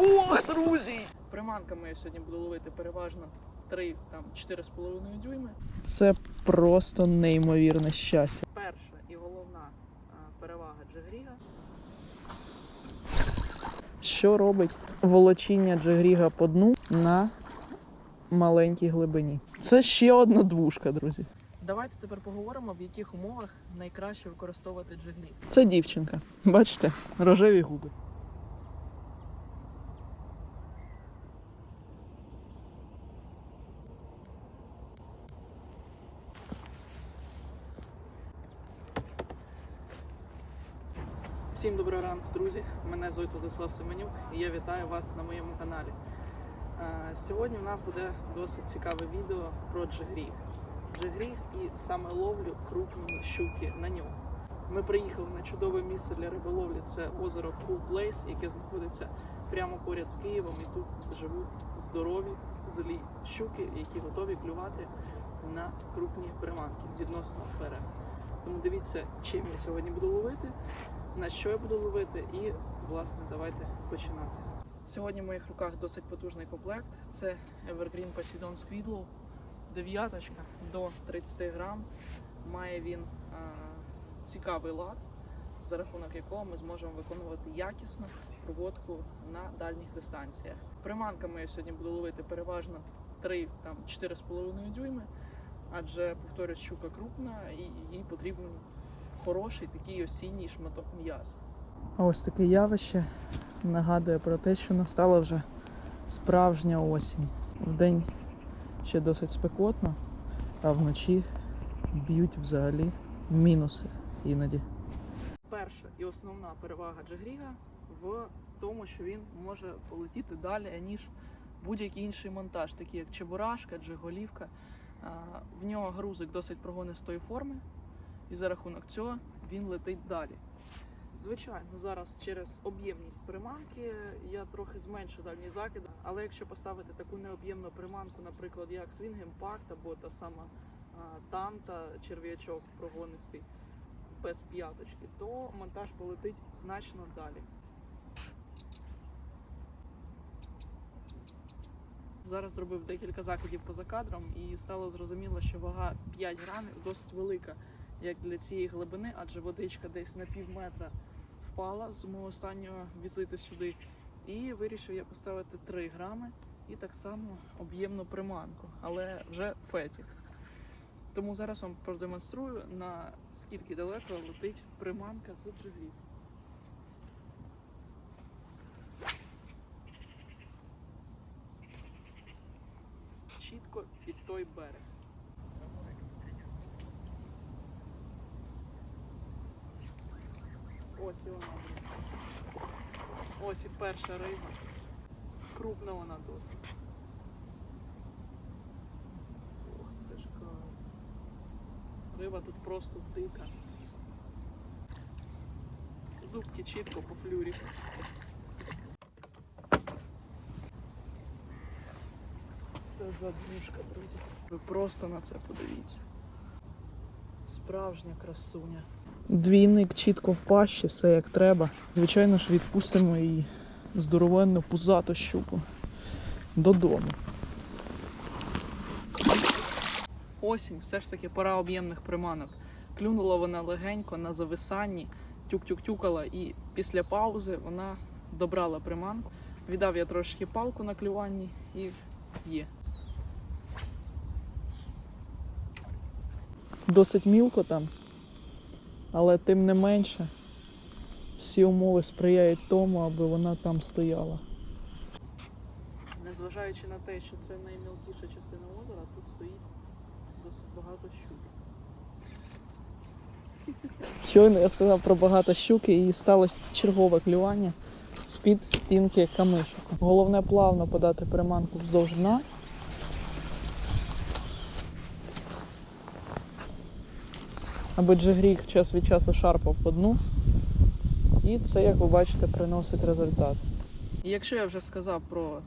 Ох, друзі! Приманками я сьогодні буду ловити переважно 3 там 4,5 дюйми. Це просто неймовірне щастя. Перша і головна перевага Джигріга. Що робить волочіння Джигріга по дну на маленькій глибині? Це ще одна двушка, друзі. Давайте тепер поговоримо, в яких умовах найкраще використовувати джигріг. Це дівчинка. Бачите, рожеві губи. Всім доброго ранку, друзі! Мене звуть Владислав Семенюк і я вітаю вас на моєму каналі. Е, Сьогодні в нас буде досить цікаве відео про джигріг. Джигріг і саме ловлю крупної щуки на ньому. Ми приїхали на чудове місце для риболовлі. Це озеро Cool Place, яке знаходиться прямо поряд з Києвом. І тут живуть здорові злі щуки, які готові клювати на крупні приманки відносно вперед. Тому дивіться, чим я сьогодні буду ловити на що я буду ловити, і власне давайте починати. Сьогодні в моїх руках досить потужний комплект. Це Evergreen Poseidon Squidlow, дев'яточка до 30 грам. Має він а, цікавий лад, за рахунок якого ми зможемо виконувати якісну проводку на дальніх дистанціях. Приманками я сьогодні буду ловити переважно 3-4,5 дюйми, адже повторюсь, щука крупна і їй потрібен хороший такий осінній шматок м'яса. А ось таке явище нагадує про те, що настала вже справжня осінь. Вдень ще досить спекотно, а вночі б'ють взагалі мінуси іноді. Перша і основна перевага Джигріга в тому, що він може полетіти далі, ніж будь-який інший монтаж, такий як Чебурашка, Джиголівка. В нього грузик досить прогонистої форми, і за рахунок цього він летить далі. Звичайно, зараз через об'ємність приманки я трохи зменшу дальній закид, але якщо поставити таку необ'ємну приманку, наприклад, як Swing Impact або та сама танта, черв'ячок прогонистий без п'яточки, то монтаж полетить значно далі. Зараз зробив декілька закидів поза кадром і стало зрозуміло, що вага 5 грамів досить велика як для цієї глибини, адже водичка десь на пів метра впала з мого останнього візиту сюди. І вирішив я поставити 3 грами і так само об'ємну приманку, але вже фетік. Тому зараз вам продемонструю, на скільки далеко летить приманка з джиглів. Чітко під той берег. Ось і вона. Ось і перша риба. Крупна вона досить. Ох, це ж кайф. Риба тут просто дика. Зубки чітко по флюрі. Це задушка, друзі. Ви просто на це подивіться. Справжня красуня. Двійник чітко в пащі, все як треба. Звичайно ж, відпустимо її здоровенну пузату щуку додому. Осінь, все ж таки пора об'ємних приманок. Клюнула вона легенько на зависанні, тюк-тюк-тюкала, і після паузи вона добрала приманку. Віддав я трошки палку на клюванні і є. Досить мілко там, але тим не менше всі умови сприяють тому, аби вона там стояла. Незважаючи на те, що це наймілкіша частина озера, тут стоїть досить багато щук. Щойно я сказав про багато щуки і сталося чергове клювання з-під стінки камишок. Головне плавно подати приманку вздовж дна. Аби джигріг час від часу шарпав по дну. І це, як ви бачите, приносить результат. І якщо я вже сказав про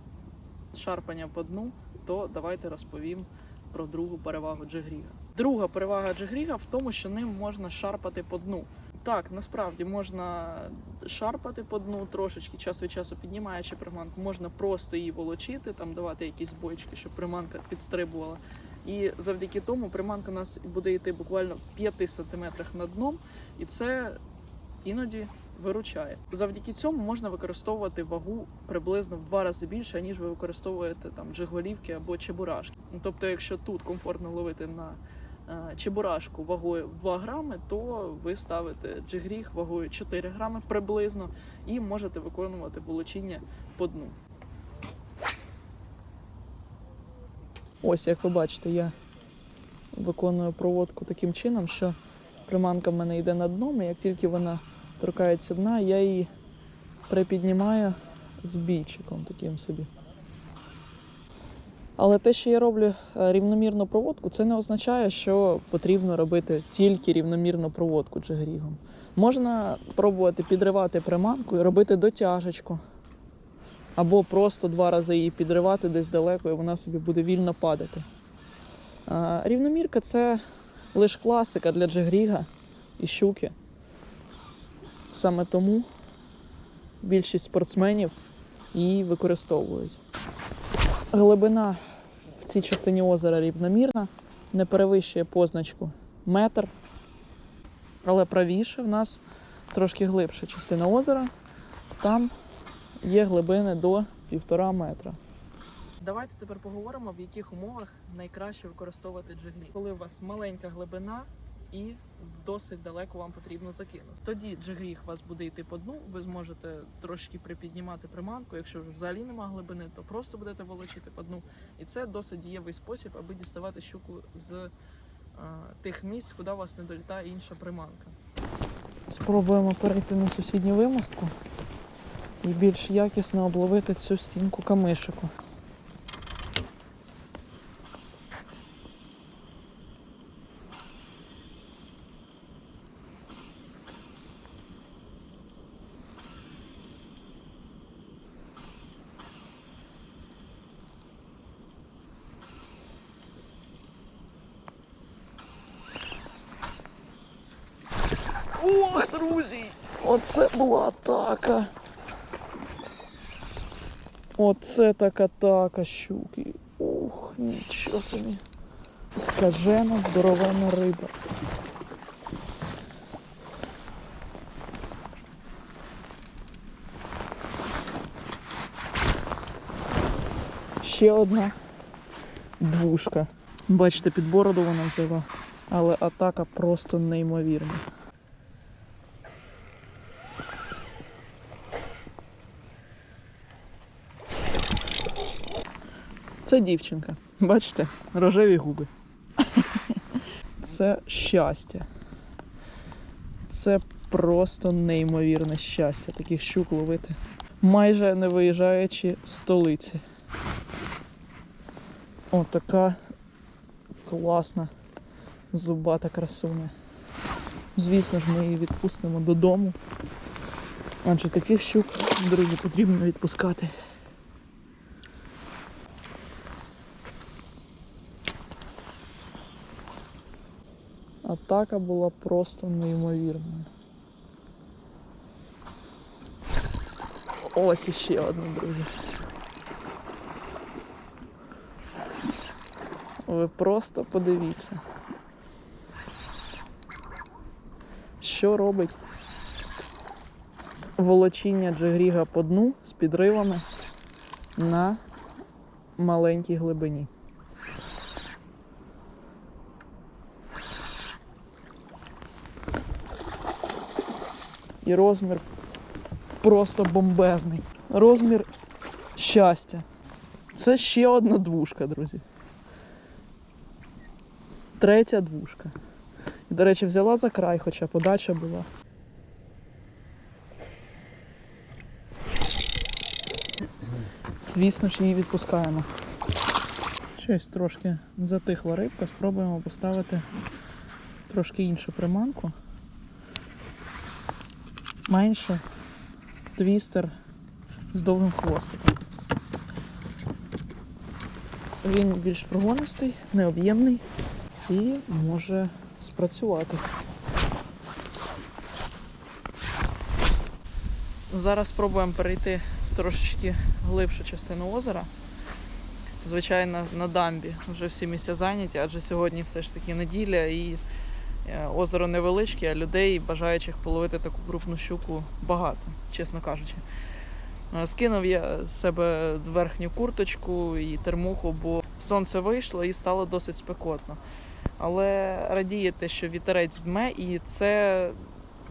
шарпання по дну, то давайте розповім про другу перевагу джигріга. Друга перевага джигріга в тому, що ним можна шарпати по дну. Так, насправді можна шарпати по дну трошечки, час від часу піднімаючи приманку, можна просто її волочити, там давати якісь бочки, щоб приманка підстрибувала. І завдяки тому приманка у нас буде йти буквально в 5 сантиметрах над дном, і це іноді виручає. Завдяки цьому можна використовувати вагу приблизно в два рази більше, ніж ви використовуєте там джиголівки або чебурашки. Ну, Тобто, якщо тут комфортно ловити на е, чебурашку вагою в 2 грами, то ви ставите джигріг вагою 4 грами приблизно і можете виконувати волочіння по дну. Ось, як ви бачите, я виконую проводку таким чином, що приманка в мене йде на дном, і як тільки вона торкається дна, я її припіднімаю з бійчиком таким собі. Але те, що я роблю е, рівномірну проводку, це не означає, що потрібно робити тільки рівномірну проводку джигрігом. Можна пробувати підривати приманку і робити дотяжечку. Або просто два рази її підривати десь далеко, і вона собі буде вільно падати. Рівномірка це лише класика для джигріга і щуки. Саме тому більшість спортсменів її використовують. Глибина в цій частині озера рівномірна, не перевищує позначку метр. Але правіше в нас трошки глибша частина озера. Там є глибини до півтора метра. Давайте тепер поговоримо, в яких умовах найкраще використовувати джиглі. Коли у вас маленька глибина і досить далеко вам потрібно закинути. Тоді джигріг у вас буде йти по дну, ви зможете трошки припіднімати приманку. Якщо взагалі нема глибини, то просто будете волочити по дну. І це досить дієвий спосіб, аби діставати щуку з е, тих місць, куди у вас не долітає інша приманка. Спробуємо перейти на сусідню вимостку і більш якісно обловити цю стінку камишику. Ох, друзі! Оце була атака. Оце так атака щуки. Ух, нічого собі. Скажена здоровена риба. Ще одна двушка. Бачите, під бороду вона взяла, але атака просто неймовірна. Це дівчинка. Бачите? Рожеві губи. Це щастя. Це просто неймовірне щастя таких щук ловити. Майже не виїжджаючи з столиці. О, така класна зубата красуня. Звісно ж, ми її відпустимо додому. Адже таких щук, друзі, потрібно відпускати. Атака була просто неймовірною. Ось іще одна, друзі. Ви просто подивіться. Що робить волочіння джигріга по дну з підривами на маленькій глибині. І розмір просто бомбезний. Розмір щастя. Це ще одна двушка, друзі. Третя двушка. І, до речі, взяла за край, хоча подача була. Звісно ж, її відпускаємо. Щось трошки затихла рибка, спробуємо поставити трошки іншу приманку. Менше твістер з довгим хвостиком. Він більш прогонистий, необ'ємний і може спрацювати. Зараз спробуємо перейти в трошечки глибшу частину озера. Звичайно, на дамбі вже всі місця зайняті, адже сьогодні все ж таки неділя і озеро невеличке, а людей, бажаючих половити таку крупну щуку, багато, чесно кажучи. Е, Скинув я з себе верхню курточку і термуху, бо сонце вийшло і стало досить спекотно. Але радіє те, що вітерець дме, і це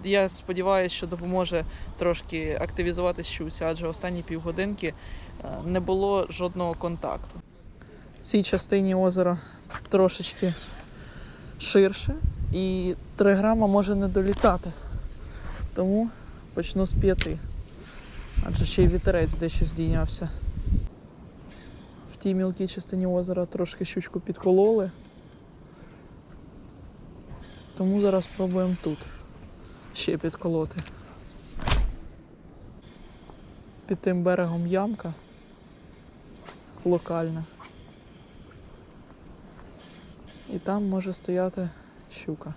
я сподіваюся, що допоможе трошки активізувати щуся, адже останні півгодинки е, не було жодного контакту. В цій частині озера трошечки ширше, і 3 грама може не долітати. Тому почну з 5. Адже ще й вітерець дещо здійнявся. В тій мілкій частині озера трошки щучку підкололи. Тому зараз спробуємо тут ще підколоти. Під тим берегом ямка локальна. І там може стояти щука.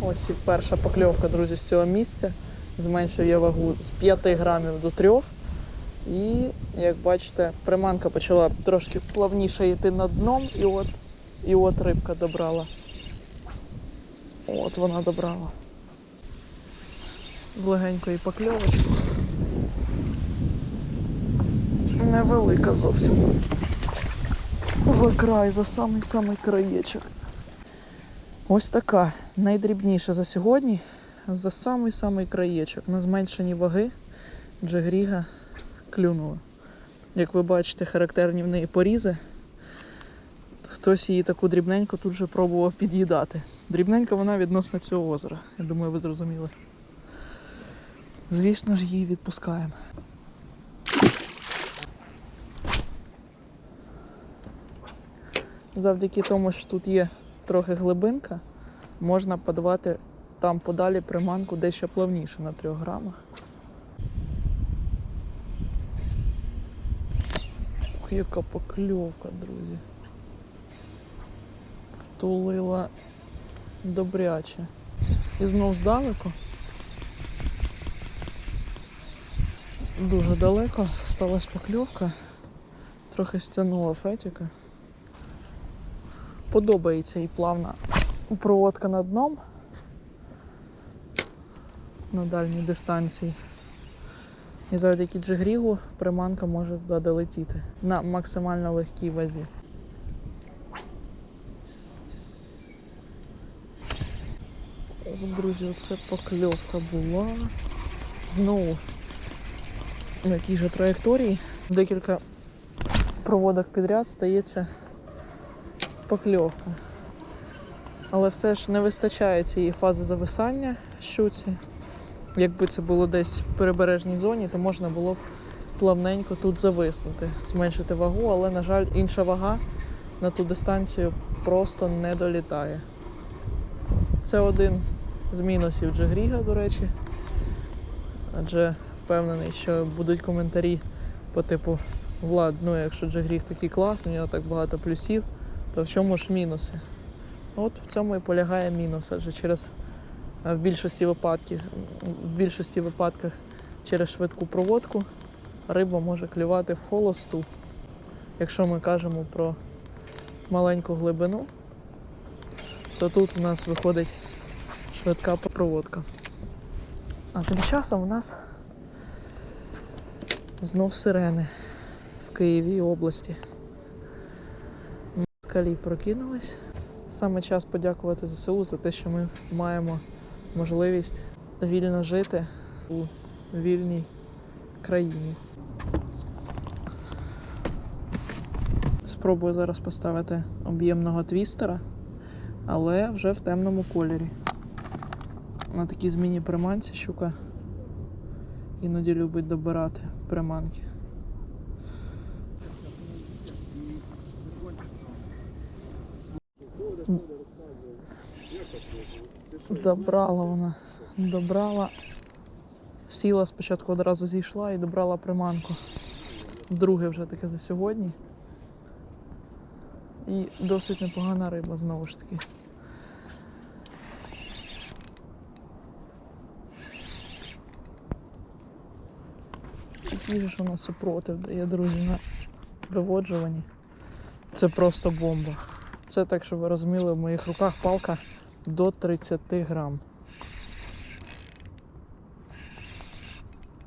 Ось і перша покльовка, друзі, з цього місця. Зменшив я вагу з 5 грамів до 3. І, як бачите, приманка почала трошки плавніше йти над дном, і от, і от рибка добрала. От вона добрала. З легенької покльовочки. Невелика зовсім. За край, за самий-самий краєчок. Ось така найдрібніша за сьогодні, за самий-самий краєчок. На зменшенні ваги джегріга клюнула. Як ви бачите, характерні в неї порізи. Хтось її таку дрібненьку тут вже пробував під'їдати. Дрібненька вона відносно цього озера. Я думаю, ви зрозуміли. Звісно ж, її відпускаємо. Завдяки тому, що тут є трохи глибинка, можна подавати там подалі приманку дещо плавніше на 3 грамах. Яка покльовка, друзі. Втулила добряче. І знов здалеку. Дуже далеко сталася покльовка. Трохи стягнула фетіка. Подобається і плавна проводка над дном на дальній дистанції. І завдяки джигрігу приманка може туди долетіти на максимально легкій вазі. Друзі, оце покльовка була. Знову на тій же траєкторії. Декілька проводок підряд стається покльовка. Але все ж не вистачає цієї фази зависання щуці. Якби це було десь в прибережній зоні, то можна було б плавненько тут зависнути, зменшити вагу, але, на жаль, інша вага на ту дистанцію просто не долітає. Це один з мінусів Джегріга, до речі. Адже впевнений, що будуть коментарі по типу Влад, ну якщо Джегріг такий класний, у нього так багато плюсів, то в чому ж мінуси? От в цьому і полягає мінус, адже через е, в більшості випадків, в більшості випадках через швидку проводку риба може клювати в холосту. Якщо ми кажемо про маленьку глибину, то тут у нас виходить швидка проводка. А тим часом у нас знов сирени в Києві області. Москалі прокинулись. Саме час подякувати ЗСУ за те, що ми маємо можливість вільно жити у вільній країні. Спробую зараз поставити об'ємного твістера, але вже в темному кольорі. На такій зміні приманці щука іноді любить добирати приманки. добрала вона, добрала, сіла, спочатку одразу зійшла і добрала приманку. Друге вже таке за сьогодні. І досить непогана риба знову ж таки. Який ж у нас супротив дає, друзі, на виводжуванні. Це просто бомба. Це так, щоб ви розуміли, в моїх руках палка до 30 грам.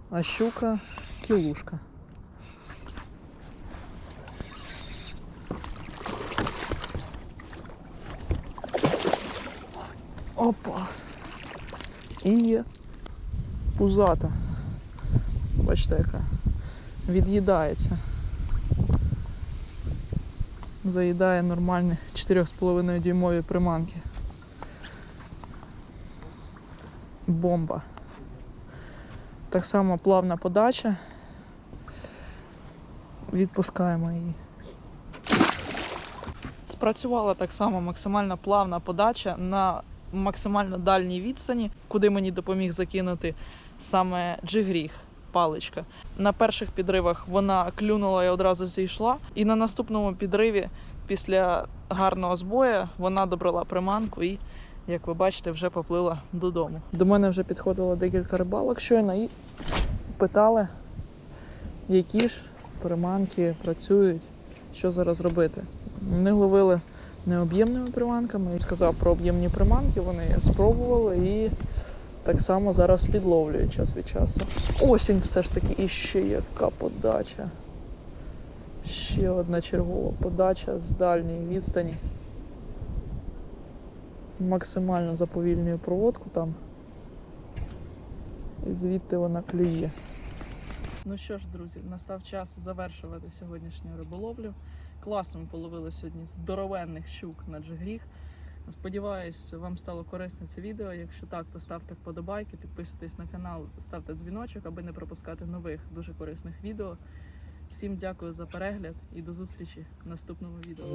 А щука кілушка. Опа. І є пузата. Бачите, яка від'їдається. Заїдає нормальні 4,5 дюймові приманки. Бомба. Так само плавна подача. Відпускаємо її. Спрацювала так само максимально плавна подача на максимально дальній відстані, куди мені допоміг закинути саме джигріг, паличка. На перших підривах вона клюнула і одразу зійшла. І на наступному підриві, після гарного збою, вона добрала приманку і, як ви бачите, вже поплила додому. До мене вже підходило декілька рибалок щойно і питали, які ж приманки працюють, що зараз робити. Вони ловили необ'ємними приманками. Я сказав про об'ємні приманки, вони спробували і так само зараз підловлюють час від часу. Осінь все ж таки і ще яка подача. Ще одна чергова подача з дальньої відстані. Максимально заповільнюю проводку там. І звідти вона клює. Ну що ж, друзі, настав час завершувати сьогоднішню риболовлю. Класно ми половили сьогодні здоровенних щук на джигріг. Сподіваюсь, вам стало корисне це відео. Якщо так, то ставте вподобайки, підписуйтесь на канал, ставте дзвіночок, аби не пропускати нових дуже корисних відео. Всім дякую за перегляд і до зустрічі в наступному відео.